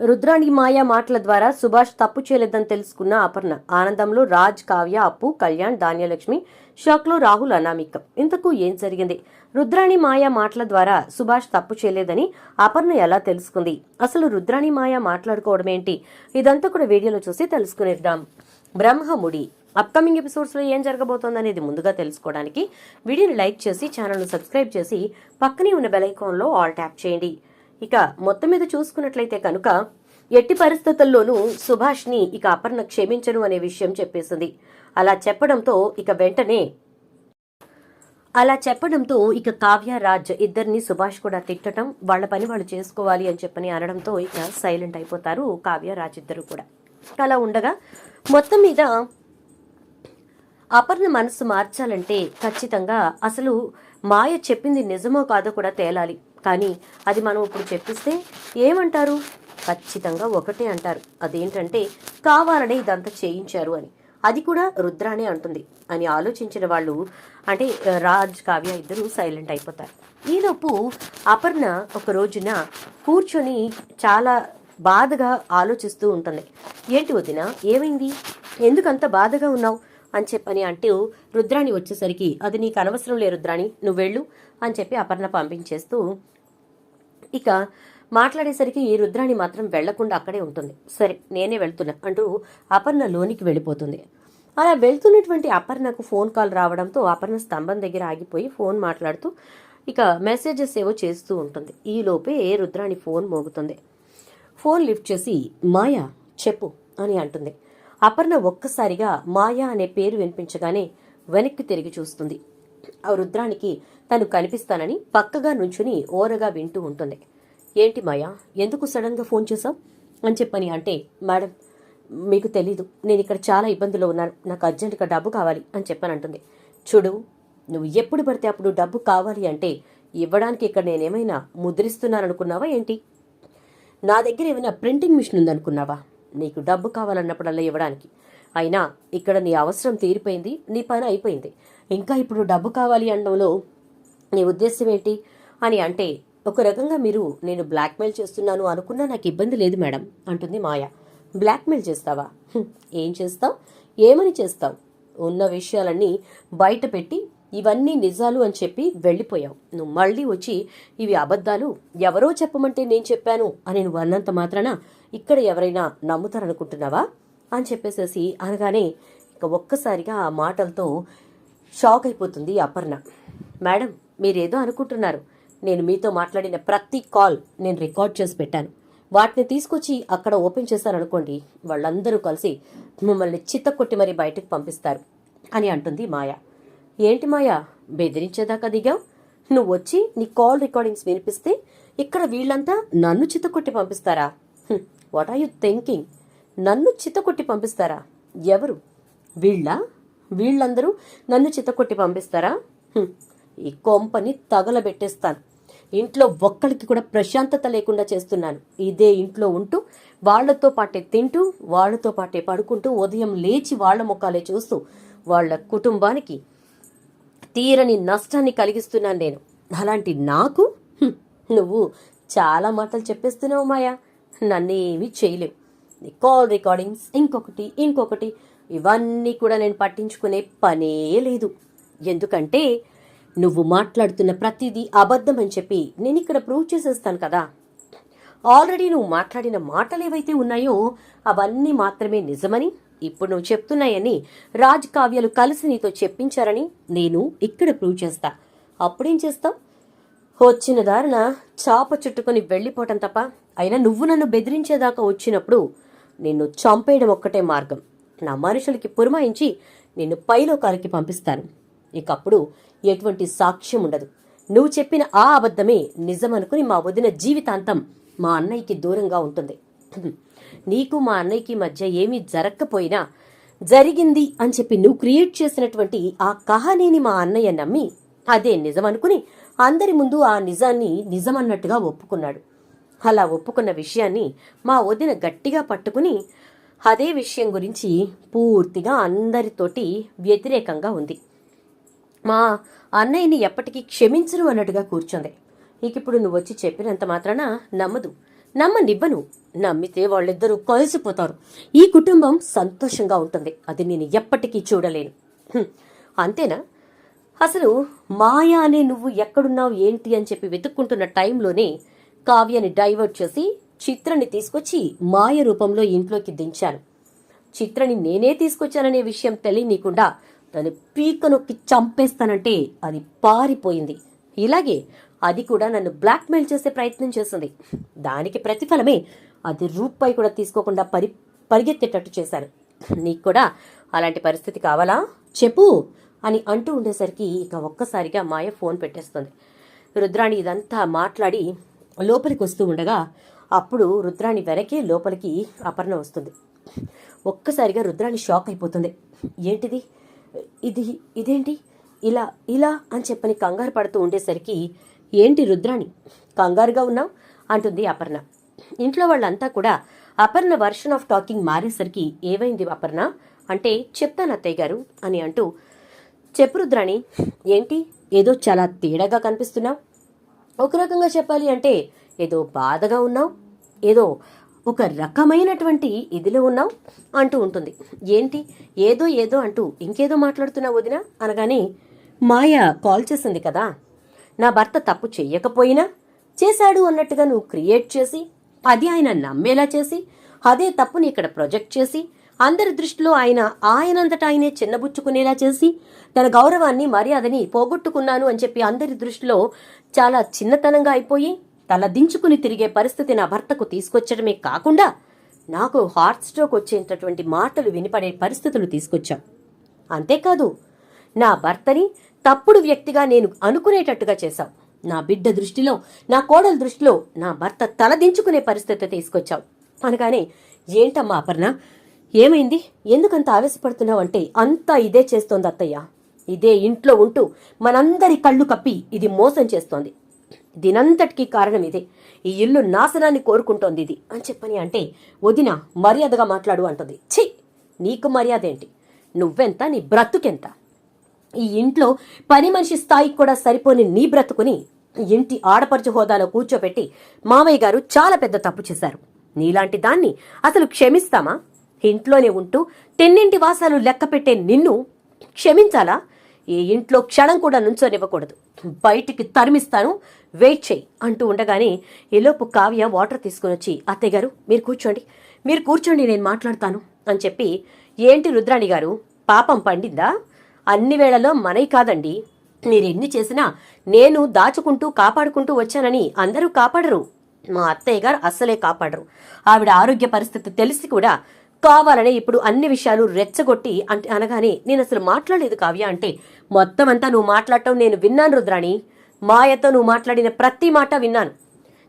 రుద్రాణి మాయ మాటల ద్వారా సుభాష్ తప్పు చేయలేదని తెలుసుకున్న అపర్ణ. ఆనందంలో రాజ్ కావ్య అప్పు కళ్యాణ్ ధాన్యలక్ష్మి షాక్లో రాహుల్ అనామిక. ఇంతకు ఏం జరిగింది? రుద్రాణి మాయ మాటల ద్వారా సుభాష్ తప్పు చేయలేదని అపర్ణ ఎలా తెలుసుకుంది? అసలు రుద్రాణి మాయ మాట్లాడుకోవడం ఏంటి? ఇదంతా కూడా వీడియోలో చూసి తెలుసుకునేద్దాం. బ్రహ్మముడి అప్కమింగ్ ఎపిసోడ్స్లో ఏం ఏం జరగబోతోందనేది ముందుగా తెలుసుకోవడానికి వీడియోని లైక్ చేసి ఛానల్ను సబ్స్క్రైబ్ చేసి పక్కనే ఉన్న బెల్ ఐకాన్లో ఆల్ ట్యాప్ చేయండి. ఇక మొత్తం మీద చూసుకున్నట్లయితే కనుక ఎట్టి పరిస్థితుల్లోనూ సుభాష్ని ఇక అపర్ణ క్షమించను అనే విషయం చెప్పేసింది. అలా చెప్పడంతో ఇక వెంటనే అలా చెప్పడంతో ఇక కావ్య రాజ్ ఇద్దరిని సుభాష్ కూడా తిట్టడం వాళ్ళ పని వాళ్ళు చేసుకోవాలి అని చెప్పని అనడంతో ఇక సైలెంట్ అయిపోతారు కావ్య రాజ్ ఇద్దరు కూడా. అలా ఉండగా మొత్తం మీద అపర్ణ మనసు మార్చాలంటే ఖచ్చితంగా అసలు మాయ చెప్పింది నిజమో కాదో కూడా తేలాలి. కానీ అది మనం ఇప్పుడు చెప్పిస్తే ఏమంటారు? ఖచ్చితంగా ఒకటే అంటారు. అదేంటంటే కావాలనే ఇదంతా చేయించారు అని. అది కూడా రుద్రానే అంటుంది అని ఆలోచించిన వాళ్ళు అంటే రాజ్ కావ్య ఇద్దరు సైలెంట్ అయిపోతారు. ఈలోపు అపర్ణ ఒక రోజున కూర్చొని చాలా బాధగా ఆలోచిస్తూ ఉంటుంది. ఏంటి వదిన ఏమైంది? ఎందుకంత బాధగా ఉన్నావు? అని చెప్పని అంటూ రుద్రాణి వచ్చేసరికి అది నీకు అనవసరం లే రుద్రాణి నువ్వు వెళ్ళు అని చెప్పి అపర్ణ పంపించేస్తూ ఇక మాట్లాడేసరికి ఈ రుద్రాణి మాత్రం వెళ్ళకుండా అక్కడే ఉంటుంది. సరే నేనే వెళ్తున్నా అంటూ అపర్ణ లోనికి వెళ్ళిపోతుంది. అలా వెళ్తున్నటువంటి అపర్ణకు ఫోన్ కాల్ రావడంతో అపర్ణ స్తంభం దగ్గర ఆగిపోయి ఫోన్ మాట్లాడుతూ ఇక మెసేజెస్ ఏవో చేస్తూ ఉంటుంది. ఈ లోపే రుద్రాణి ఫోన్ మోగుతుంది. ఫోన్ లిఫ్ట్ చేసి మాయా చెప్పు అని అంటుంది. అపర్ణ ఒక్కసారిగా మాయా అనే పేరు వినిపించగానే వెనక్కి తిరిగి చూస్తుంది. ఆ రుద్రానికి తను కనిపిస్తానని పక్కగా నుంచుని ఓరగా వింటూ ఉంటుంది. ఏంటి మాయా? ఎందుకు సడన్గా ఫోన్ చేశావు? అని చెప్పని అంటే మేడం మీకు తెలీదు. నేను ఇక్కడ చాలా ఇబ్బందులు ఉన్నాను. నాకు అర్జెంటుగా డబ్బు కావాలి అని చెప్పని అంటుంది. చూడు నువ్వు ఎప్పుడు పడితే అప్పుడు డబ్బు కావాలి అంటే ఇవ్వడానికి ఇక్కడ నేనేమైనా ముద్రిస్తున్నాననుకున్నావా ఏంటి? నా దగ్గర ఏమైనా ప్రింటింగ్ మిషన్ ఉందనుకున్నావా? నీకు డబ్బు కావాలన్నప్పుడల్లా ఇవ్వడానికి. అయినా ఇక్కడ నీ అవసరం తీరిపోయింది నీ పని అయిపోయింది. ఇంకా ఇప్పుడు డబ్బు కావాలి అనడంలో నీ ఉద్దేశం ఏంటి? అని అంటే ఒక రకంగా మీరు నేను బ్లాక్మెయిల్ చేస్తున్నాను అనుకున్నా నాకు ఇబ్బంది లేదు మేడం అంటుంది మాయ. బ్లాక్మెయిల్ చేస్తావా? ఏం చేస్తావు? ఏమని చేస్తావు? ఉన్న విషయాలన్నీ బయట పెట్టి ఇవన్నీ నిజాలు అని చెప్పి వెళ్ళిపోయావు. నువ్వు మళ్ళీ వచ్చి ఇవి అబద్ధాలు ఎవరో చెప్పమంటే నేను చెప్పాను అని నువ్వు అన్నంత మాత్రాన ఇక్కడ ఎవరైనా నమ్ముతారనుకుంటున్నావా? అని చెప్పేసేసి అనగానే ఇక ఒక్కసారిగా ఆ మాటలతో షాక్ అయిపోతుంది అపర్ణ. మేడం మీరేదో అనుకుంటున్నారు. నేను మీతో మాట్లాడిన ప్రతి కాల్ నేను రికార్డ్ చేసి పెట్టాను. వాటిని తీసుకొచ్చి అక్కడ ఓపెన్ చేశారనుకోండి వాళ్ళందరూ కలిసి మిమ్మల్ని చిత్త కొట్టి మరీ బయటకు పంపిస్తారు అని అంటుంది మాయ. ఏంటి మాయా? బెదిరించేదాకా దిగావు? నువ్వు వచ్చి నీ కాల్ రికార్డింగ్స్ వినిపిస్తే ఇక్కడ వీళ్ళంతా నన్ను చిత్తకొట్టి పంపిస్తారా? వాట్ ఆర్ యు థింకింగ్ నన్ను చిత్తకొట్టి పంపిస్తారా? ఎవరు? వీళ్ళ? వీళ్ళందరూ నన్ను చిత్తకొట్టి పంపిస్తారా? ఈ కొంపని తగలబెట్టేస్తాను. ఇంట్లో ఒక్కడికి కూడా ప్రశాంతత లేకుండా చేస్తున్నాను. ఇదే ఇంట్లో ఉంటూ వాళ్ళతో పాటే తింటూ వాళ్ళతో పాటే పడుకుంటూ ఉదయం లేచి వాళ్ళ ముఖాలే చూస్తూ వాళ్ళ కుటుంబానికి తీరని నష్టాన్ని కలిగిస్తున్నాను నేను. అలాంటి నాకు నువ్వు చాలా మాటలు చెప్పేస్తున్నావు మాయా. నన్ను ఏమీ చేయలేవు. నీ కాల్ రికార్డింగ్స్ ఇంకొకటి ఇంకొకటి ఇవన్నీ కూడా నేను పట్టించుకునే పనే లేదు. ఎందుకంటే నువ్వు మాట్లాడుతున్న ప్రతిదీ అబద్ధం అని చెప్పి నేను ఇక్కడ ప్రూవ్ చేసేస్తాను కదా. ఆల్రెడీ నువ్వు మాట్లాడిన మాటలు ఏవైతే ఉన్నాయో అవన్నీ మాత్రమే నిజమని ఇప్పుడు నువ్వు చెప్తున్నాయని రాజ్ కావ్యాలు కలిసి నీతో చెప్పించారని నేను ఇక్కడ ప్రూవ్ చేస్తా. అప్పుడేం చేస్తావు వచ్చిన దారిన చాప చుట్టుకొని వెళ్ళిపోవటం తప్ప అయినా నువ్వు నన్ను బెదిరించేదాకా వచ్చినప్పుడు నిన్ను చంపేయడం ఒక్కటే మార్గం. నా మనుషులకి పురమాయించి నిన్ను పైలోకాలకి పంపిస్తాను. ఇకప్పుడు ఎటువంటి సాక్ష్యం ఉండదు. నువ్వు చెప్పిన ఆ అబద్ధమే నిజమనుకుని మా వదిన జీవితాంతం మా అన్నయ్యకి దూరంగా ఉంటుంది. నీకు మా అన్నయ్యకి మధ్య ఏమీ జరగకపోయినా జరిగింది అని చెప్పి నువ్వు క్రియేట్ చేసినటువంటి ఆ కహానీని మా అన్నయ్య నమ్మి అదే నిజమనుకుని అందరి ముందు ఆ నిజాన్ని నిజమన్నట్టుగా ఒప్పుకున్నాడు. అలా ఒప్పుకున్న విషయాన్ని మా వదిన గట్టిగా పట్టుకుని అదే విషయం గురించి పూర్తిగా అందరితోటి వ్యతిరేకంగా ఉంది. మా అన్నయ్యని ఎప్పటికీ క్షమించరు అన్నట్టుగా కూర్చుంది. ఇక ఇప్పుడు నువ్వు వచ్చి చెప్పినంత మాత్రాన నమ్మదు. నమ్మనివ్వను. నమ్మితే వాళ్ళిద్దరూ కలిసిపోతారు. ఈ కుటుంబం సంతోషంగా ఉంటుంది. అది నేను ఎప్పటికీ చూడలేను. అంతేనా? అసలు మాయా అనే నువ్వు ఎక్కడున్నావు ఏంటి అని చెప్పి వెతుక్కుంటున్న టైంలోనే కావ్యని డైవర్ట్ చేసి చిత్రని తీసుకొచ్చి మాయ రూపంలో ఇంట్లోకి దించాను చిత్రని నేనే తీసుకొచ్చాననే విషయం తెలియనీకుండా తను పీక నొక్కి చంపేస్తానంటే అది పారిపోయింది. ఇలాగే అది కూడా నన్ను బ్లాక్మెయిల్ చేసే ప్రయత్నం చేసింది దానికి ప్రతిఫలమే అది రూపాయి కూడా తీసుకోకుండా పరి పరిగెత్తేటట్టు చేశాను నీకు కూడా అలాంటి పరిస్థితి కావాలా? చెప్పు అని అంటూ ఉండేసరికి ఇక ఒక్కసారిగా మాయ ఫోన్ పెట్టేస్తుంది. రుద్రాణి ఇదంతా మాట్లాడి లోపలికి వస్తూ ఉండగా అప్పుడు రుద్రాణి వెనకే లోపలికి అపర్ణ వస్తుంది. ఒక్కసారిగా రుద్రాణి షాక్ అయిపోతుంది. ఏంటిది? ఇది ఇదేంటి? ఇలా ఇలా అని చెప్పని కంగారు పడుతూ ఉండేసరికి ఏంటి రుద్రాణి? కంగారుగా ఉన్నావు? అంటుంది అపర్ణ. ఇంట్లో వాళ్ళంతా కూడా అపర్ణ వర్షన్ ఆఫ్ టాకింగ్ మారేసరికి ఏమైంది అపర్ణ? అంటే చెప్తాను అత్తయ్య గారు అని అంటూ చెప్పు రుద్రాణి ఏంటి? ఏదో చాలా తేడాగా కనిపిస్తున్నావు? ఒక రకంగా చెప్పాలి అంటే ఏదో బాధగా ఉన్నావు ఏదో ఒక రకమైనటువంటి ఇదిలో ఉన్నావు అంటూ ఉంటుంది. ఏంటి? ఏదో ఏదో అంటూ ఇంకేదో మాట్లాడుతున్నావు వదిన? అనగానే మాయ కాల్ చేసింది కదా. నా భర్త తప్పు చెయ్యకపోయినా చేశాడు అన్నట్టుగా నువ్వు క్రియేట్ చేసి అది ఆయన నమ్మేలా చేసి అదే తప్పుని ఇక్కడ ప్రొజెక్ట్ చేసి అందరి దృష్టిలో ఆయన ఆయనంతటా ఆయనే చిన్నబుచ్చుకునేలా చేసి తన గౌరవాన్ని మర్యాదని పోగొట్టుకున్నాను అని చెప్పి అందరి దృష్టిలో చాలా చిన్నతనంగా అయిపోయి తల దించుకుని తిరిగే పరిస్థితి నా భర్తకు తీసుకొచ్చడమే కాకుండా నాకు హార్ట్ స్ట్రోక్ వచ్చేటటువంటి మాటలు వినిపడే పరిస్థితులు తీసుకొచ్చాం. అంతేకాదు నా భర్తని తప్పుడు వ్యక్తిగా నేను అనుకునేటట్టుగా చేశావు నా బిడ్డ దృష్టిలో నా కోడల దృష్టిలో నా భర్త తలదించుకునే పరిస్థితి తీసుకొచ్చావు అనగానే ఏంటమ్మా అపర్ణ? ఏమైంది? ఎందుకంత ఆవేశపడుతున్నావు అంటే అంతా ఇదే చేస్తోంది అత్తయ్య. ఇదే ఇంట్లో ఉంటూ మనందరి కళ్ళు కప్పి ఇది మోసం చేస్తోంది. దీనంతటికీ కారణం ఇదే. ఈ ఇల్లు నాశనాన్ని కోరుకుంటోంది ఇది. అని చెప్పని అంటే వదిన మర్యాదగా మాట్లాడు అంటుంది. ఛీ! నీకు మర్యాద ఏంటి? నువ్వెంత? నీ బ్రతుకెంత? ఈ ఇంట్లో పని మనిషి స్థాయికి కూడా సరిపోని నీ బ్రతుకుని ఇంటి ఆడపడుచు హోదాలో కూర్చోబెట్టి మామయ్య గారు చాలా పెద్ద తప్పు చేశారు. నీలాంటి దాన్ని అసలు క్షమిస్తామా? ఇంట్లోనే ఉంటూ తెన్నింటి వాసాలు లెక్కపెట్టే నిన్ను క్షమించాలా? ఈ ఇంట్లో క్షణం కూడా నుంచోనివ్వకూడదు. బయటికి తరిమిస్తాను. వెయిట్ చేయి అంటూ ఉండగానే ఈలోపు కావ్య వాటర్ తీసుకుని వచ్చి అత్తయ్య గారు మీరు కూర్చోండి. మీరు కూర్చోండి నేను మాట్లాడతాను అని చెప్పి ఏంటి రుద్రాణి గారు పాపం పండిందా? అన్ని వేళలో మనై కాదండి. మీరెన్ని చేసినా నేను దాచుకుంటూ కాపాడుకుంటూ వచ్చానని అందరూ కాపాడరు. మా అత్తయ్య గారు అస్సలే కాపాడరు. ఆవిడ ఆరోగ్య పరిస్థితి తెలిసి కూడా కావాలనే ఇప్పుడు అన్ని విషయాలు రెచ్చగొట్టి అంటే అనగానే నేను అసలు మాట్లాడలేదు కావ్య అంటే మొత్తం అంతా నువ్వు మాట్లాడటం నేను విన్నాను రుద్రాణి. మాయతో నువ్వు మాట్లాడిన ప్రతి మాట విన్నాను.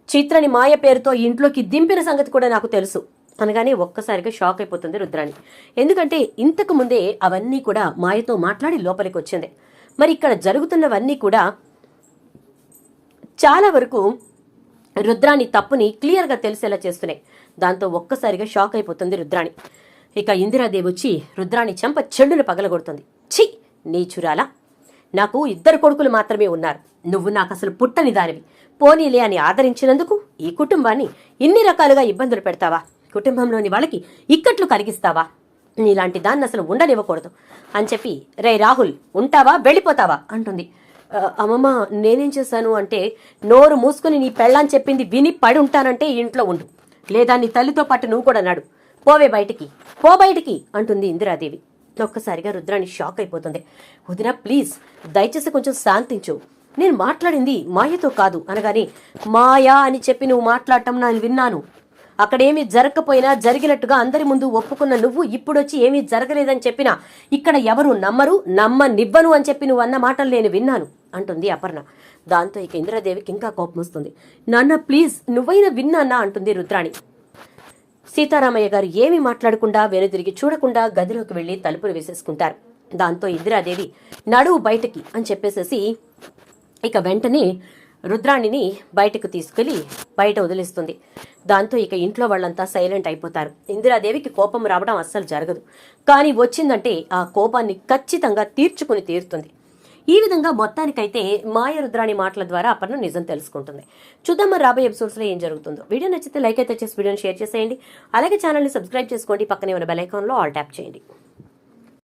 చిత్రని మాయ పేరుతో ఇంట్లోకి దింపిన సంగతి కూడా నాకు తెలుసు. అనగానే ఒక్కసారిగా షాక్ అయిపోతుంది రుద్రాణి. ఎందుకంటే ఇంతకు ముందే అవన్నీ కూడా మాయతో మాట్లాడి లోపలికి వచ్చింది. మరి ఇక్కడ జరుగుతున్నవన్నీ కూడా చాలా వరకు రుద్రాణి తప్పుని క్లియర్గా తెలిసేలా చేస్తున్నాయి. దాంతో ఒక్కసారిగా షాక్ అయిపోతుంది రుద్రాణి. ఇక ఇందిరాదేవి వచ్చి రుద్రాణి చెంప చెడును పగలగొడుతుంది. ఛీ! నీచురాలా నాకు ఇద్దరు కొడుకులు మాత్రమే ఉన్నారు. నువ్వు నాకు అసలు పుట్టని దానివి. పోనీలే అని ఆదరించినందుకు ఈ కుటుంబాన్ని ఇన్ని రకాలుగా ఇబ్బందులు పెడతావా? కుటుంబంలోని వాళ్ళకి ఇక్కట్లు కలిగిస్తావా నీలాంటి దాన్ని అసలు ఉండనివ్వకూడదు. అని చెప్పి రే రాహుల్ ఉంటావా? వెళ్ళిపోతావా? అంటుంది. అమ్మమ్మ నేనేం చేశాను అంటే నోరు మూసుకుని నీ పెళ్ళని చెప్పింది విని పడి ఉంటానంటే ఇంట్లో ఉండు. లేదా నీ తల్లితో పాటు నువ్వు కూడా నాడు. పోవే బయటికి. పో బయటికి అంటుంది ఇందిరాదేవి. ఒక్కసారిగా రుద్రాణి షాక్ అయిపోతుంది. వదిన ప్లీజ్ దయచేసి కొంచెం శాంతించు. నేను మాట్లాడింది మాయతో కాదు అనగాని మాయా అని చెప్పి నువ్వు మాట్లాడటం నేను విన్నాను. అక్కడేమి జరగకపోయినా జరిగినట్టుగా అందరి ముందు ఒప్పుకున్న నువ్వు ఇప్పుడొచ్చి ఏమీ జరగలేదని చెప్పినా ఇక్కడ ఎవరు నమ్మరు నమ్మనివ్వను అని చెప్పి నువ్వు అన్న మాటలు నేను విన్నాను అంటుంది అపర్ణ. దాంతో ఇక ఇంద్రదేవికి ఇంకా కోపం వస్తుంది. నాన్న ప్లీజ్ నువ్వైనా విన్నానా? అంటుంది రుద్రాణి. సీతారామయ్య గారు ఏమీ మాట్లాడకుండా వెనుదిరిగి చూడకుండా గదిలోకి వెళ్ళి తలుపులు వేసేసుకుంటారు. దాంతో ఇందిరాదేవి నడువు బయటికి అని చెప్పేసేసి ఇక వెంటనే రుద్రాణిని బయటకు తీసుకెళ్ళి బయట వదిలేస్తుంది. దాంతో ఇక ఇంట్లో వాళ్ళంతా సైలెంట్ అయిపోతారు. ఇందిరాదేవికి కోపం రావడం అస్సలు జరగదు. కానీ వచ్చిందంటే ఆ కోపాన్ని ఖచ్చితంగా తీర్చుకుని తీరుతుంది. ఈ విధంగా మొత్తానికైతే మాయ రుద్రాణి మాటల ద్వారా అపర్ణ నిజం తెలుసుకుంటుంది. చూద్దాం రాబోయే ఎపిసోడ్స్లో ఏం జరుగుతుందో. వీడియో నచ్చితే లైక్ అయితే చేసి వీడియోని షేర్ చేసేయండి. అలాగే ఛానల్ని సబ్స్క్రైబ్ చేసుకోండి. పక్కనే ఉన్న బెల్ ఐకాన్లో ఆల్ ట్యాప్ చేయండి.